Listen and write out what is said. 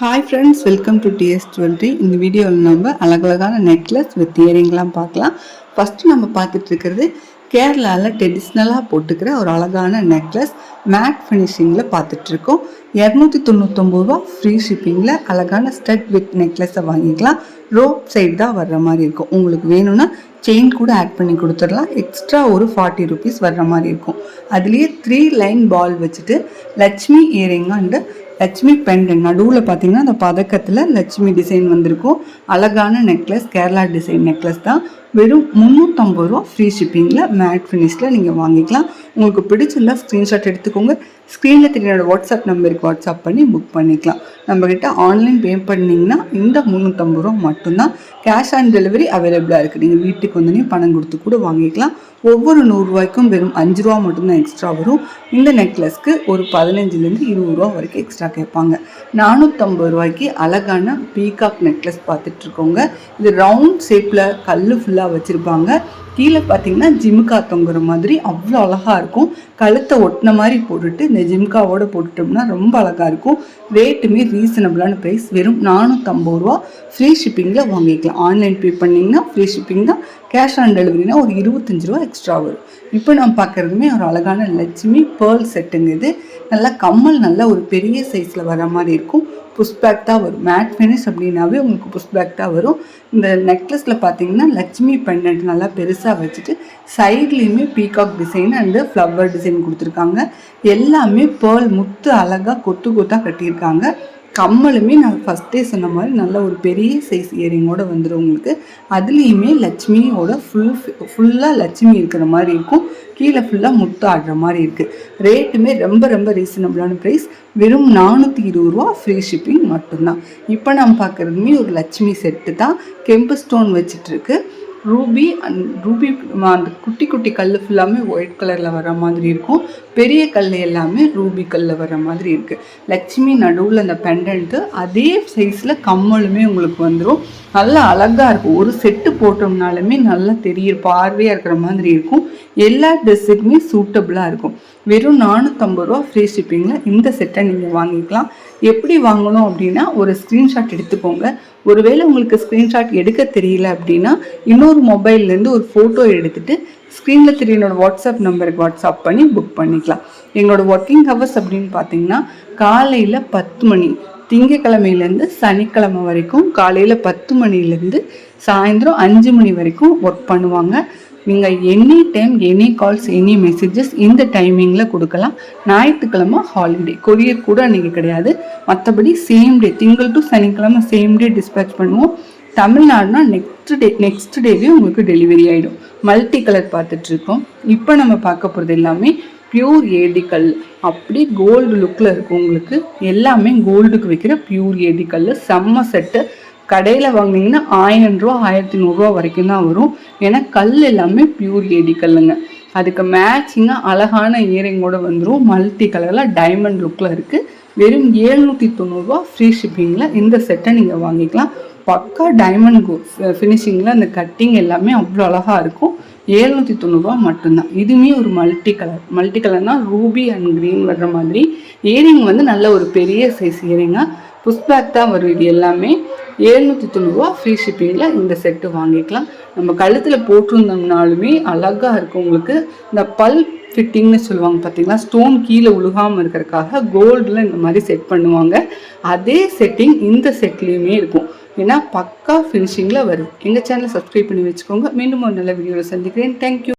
Hi friends welcome to DS jewellery இந்த வீடியோவில் நம்ம அழகழகான நெக்லஸ் வித் இயரிங்லாம் பார்க்கலாம். ஃபஸ்ட்டு நம்ம பார்த்துட்டு இருக்கிறது கேரளாவில் ட்ரெடிஷ்னலாக போட்டுக்கிற ஒரு அழகான நெக்லஸ் மேட் ஃபினிஷிங்கில் பார்த்துட்ருக்கோம் இரநூத்தி தொண்ணூத்தொம்பது ரூபா ஃப்ரீ ஷிப்பிங்கில் அழகான ஸ்டட் வித் நெக்லஸை வாங்கிக்கலாம். ரோப் சைடு தான் வர்ற மாதிரி இருக்கும். உங்களுக்கு வேணும்னா செயின் கூட ஆட் பண்ணி கொடுத்துடலாம். எக்ஸ்ட்ரா ஒரு ஃபார்ட்டி ருபீஸ் வர்ற மாதிரி இருக்கும். அதுலேயே த்ரீ லைன் பால் வச்சுட்டு Lakshmi earring and Lakshmi pendant நடுவில் பார்த்தீங்கன்னா அந்த பதக்கத்தில் லட்சுமி டிசைன் வந்திருக்கும். அழகான நெக்லஸ் கேரளா டிசைன் நெக்லஸ் தான். வெறும் முந்நூற்றம்பது ரூபா ஃப்ரீ ஷிப்பிங்கில் மேட் ஃபினிஷில் நீங்கள் வாங்கிக்கலாம். உங்களுக்கு பிடிச்சிருந்தால் ஸ்க்ரீன்ஷாட் எடுத்துக்கோங்க. ஸ்க்ரீனில் தெரியோட வாட்ஸ்அப் நம்பருக்கு வாட்ஸ்அப் பண்ணி புக் பண்ணிக்கலாம். நம்மக்கிட்ட ஆன்லைன் பே பண்ணிங்கன்னா இந்த முந்நூற்றம்பது ரூபா மட்டும்தான் கேஷ் ஆன் டெலிவரி அவைலபிளாக இருக்குது நீங்கள் வீட்டுக்கு வந்தோடனே பணம் கொடுத்து கூட வாங்கிக்கலாம். ஒவ்வொரு நூறுரூவாய்க்கும் வெறும் அஞ்சு ரூபா மட்டும்தான் எக்ஸ்ட்ரா வரும். இந்த நெக்லஸ்க்கு ஒரு பதினஞ்சுலேருந்து இருபது ரூபா வரைக்கும் எக்ஸ்ட்ரா கேட்பாங்க. நானூற்றம்பது ரூபாய்க்கு அழகான பீகாக் நெக்லஸ் பார்த்துட்ருக்கோங்க இது ரவுண்ட் ஷேப்பில் கல் ஃபுல்லாக வச்சுருப்பாங்க. கீழே பார்த்தீங்கன்னா ஜிம்கா தொங்குற மாதிரி அவ்வளோ அழகாக இருக்கும். கழுத்தை ஒட்டின மாதிரி போட்டுட்டு இந்த ஜிம்காவோட போட்டுட்டோம்னா ரொம்ப அழகாக இருக்கும். ரேட்டுமே ரீசனபிளான ப்ரைஸ் வெறும் நானூற்றம்பது ரூபா. ஃப்ரீ ஷிப்பிங்கில் வாங்கிக்கலாம். ஆன்லைன் பே பண்ணிங்கன்னா ஃப்ரீ ஷிப்பிங் தான். கேஷ் ஆன் டெலிவரினா ஒரு இருபத்தஞ்சி ரூபா எக்ஸ்ட்ரா வரும். இப்போ நம்ம பார்க்குறதுமே ஒரு அழகான லட்சுமி பேர்ல் செட்டுங்க இது. நல்லா கம்மல் நல்லா ஒரு பெரிய சைஸில் வர மாதிரி இருக்கும். புஷ் பேக் தான் வரும். மேட் ஃபினிஷ் அப்படின்னாவே உங்களுக்கு புஷ் பேக் தான் வரும். இந்த நெக்லஸில் பார்த்தீங்கன்னா லட்சுமி பெண்டன்ட் நல்லா பெருசாக வச்சுட்டு சைட்லேயுமே peacock design and flower design கொடுத்துருக்காங்க. எல்லாமே பேர்ல் முத்து அழகாக கொத்து கொத்தாக கட்டியிருக்காங்க. கம்மலுமே நான் ஃபஸ்ட்டே சொன்ன மாதிரி நல்ல ஒரு பெரிய சைஸ் இயரிங்கோட வந்துடும் உங்களுக்கு. அதுலேயுமே லட்சுமியோட ஃபுல் ஃபுல்லாக லட்சுமி இருக்கிற மாதிரி இருக்கும். கீழே ஃபுல்லாக முத்து ஆடுற மாதிரி இருக்குது ரேட்டுமே ரொம்ப ரொம்ப ரீசனபிளான ப்ரைஸ் வெறும் நானூற்றி இருபது ரூபா ஃப்ரீ ஷிப்பிங் மட்டும்தான். இப்போ நம்ம பார்க்குறதுமே ஒரு லட்சுமி செட்டு தான். கெம்பு ஸ்டோன் வச்சிட்ருக்கு ரூபி அண்ட் ரூபி அந்த குட்டி குட்டி கல் ஃபுல்லாமே ஒயிட் கலரில் வர மாதிரி இருக்கும். பெரிய கல் எல்லாமே ரூபி கல்லில் வர மாதிரி இருக்குது லக்ஷ்மி நடுவில் அந்த பெண்டன்ட்டு அதே சைஸில் கம்மலுமே உங்களுக்கு வந்துடும் நல்லா அழகாக இருக்கும். ஒரு செட்டு போட்டோம்னாலுமே நல்லா தெரிய பார்வையாக இருக்கிற மாதிரி இருக்கும். எல்லா ட்ரெஸ்ஸுக்குமே சூட்டபுளாக இருக்கும். வெறும் நானூற்றம்பது ரூபா ஃப்ரீ ஷிப்பிங்கில் இந்த செட்டை நீங்கள் வாங்கிக்கலாம். எப்படி வாங்கணும் அப்படின்னா ஒரு ஸ்க்ரீன்ஷாட் எடுத்துக்கோங்க. ஒருவேளை உங்களுக்கு ஸ்க்ரீன்ஷாட் எடுக்க தெரியல அப்படின்னா இன்னொரு மொபைல்லேருந்து ஒரு ஃபோட்டோ எடுத்துகிட்டு ஸ்க்ரீனில் தெரிய என்னோடய வாட்ஸ்அப் நம்பருக்கு வாட்ஸ்அப் பண்ணி புக் பண்ணிக்கலாம். எங்களோட ஒர்க்கிங் ஹவர்ஸ் அப்படின்னு பார்த்தீங்கன்னா காலையில் பத்து மணி திங்கக்கிழமையிலேருந்து சனிக்கிழமை வரைக்கும் காலையில் பத்து மணிலேருந்து சாயந்தரம் அஞ்சு மணி வரைக்கும் ஒர்க் பண்ணுவாங்க. நீங்கள் any time any calls any messages இந்த டைமிங்கில் கொடுக்கலாம். ஞாயிற்றுக்கிழமை ஹாலிடே கொரியர் கூட அன்றைக்கி கிடையாது. மற்றபடி சேம் டே திங்கள் டு சனிக்கிழமை சேம் டே டிஸ்பேச் பண்ணுவோம். தமிழ்நாடுனா நெக்ஸ்ட் டே நெக்ஸ்ட் டேவே உங்களுக்கு டெலிவரி ஆகிடும் மல்டி கலர் பார்த்துட்ருக்கோம் இப்போ நம்ம பார்க்க போகிறது எல்லாமே பியூர் ஏடிக்கல். அப்படி கோல்டு லுக்கில் இருக்கும் உங்களுக்கு. எல்லாமே கோல்டுக்கு வைக்கிற பியூர் ஏடிக்கல். செம்ம செட்டு கடையில் வாங்கினீங்கன்னா ஆயிரம் ரூபா ஆயிரத்தி நூறுரூவா வரைக்கும் தான் வரும். ஏன்னா கல் எல்லாமே பியூர் ஏடிக்கல்லுங்க. அதுக்கு மேட்சிங்காக அழகான இயரிங்கோட வந்துடும் மல்டி கலரில் டைமண்ட் லுக்கில் இருக்குது வெறும் ஏழ்நூற்றி தொண்ணூறுரூவா ஃப்ரீ ஷிப்பிங்கில் இந்த செட்டை நீங்கள் வாங்கிக்கலாம். பக்கா டைமண்ட் கோ ஃபினிஷிங்கில் அந்த கட்டிங் எல்லாமே அவ்வளோ அழகாக இருக்கும். ஏழ்நூற்றி தொண்ணூறுரூவா மட்டும்தான். இதுவுமே ஒரு மல்டி கலர் மல்டி கலர்னால் ரூபி அண்ட் க்ரீன் வர்ற மாதிரி. இயரிங் வந்து நல்ல ஒரு பெரிய சைஸ் இயரிங்காக புஷ்பேக் தான் வரும் இது எல்லாமே. ஏழ்நூற்றி தொண்ணூறுரூவா ஃப்ரீ ஷிப்பிங்கில் இந்த செட்டு வாங்கிக்கலாம். நம்ம கழுத்தில் போட்டிருந்தோம்னாலுமே அழகாக இருக்கும் உங்களுக்கு. இந்த பல் ஃபிட்டிங்னு சொல்லுவாங்க பார்த்தீங்களா ஸ்டோன் கீழே உழுகாமல் இருக்கிறதுக்காக கோல்டில் இந்த மாதிரி செட் பண்ணுவாங்க. அதே செட்டிங் இந்த செட்லேயுமே இருக்கும். ஏன்னா பக்கா ஃபினிஷிங்கில் வரும். எங்கள் சேனலை சப்ஸ்கிரைப் பண்ணி வச்சுக்கோங்க. மீண்டும் ஒரு நல்ல வீடியோவில் சந்திக்கிறேன். தேங்க்யூ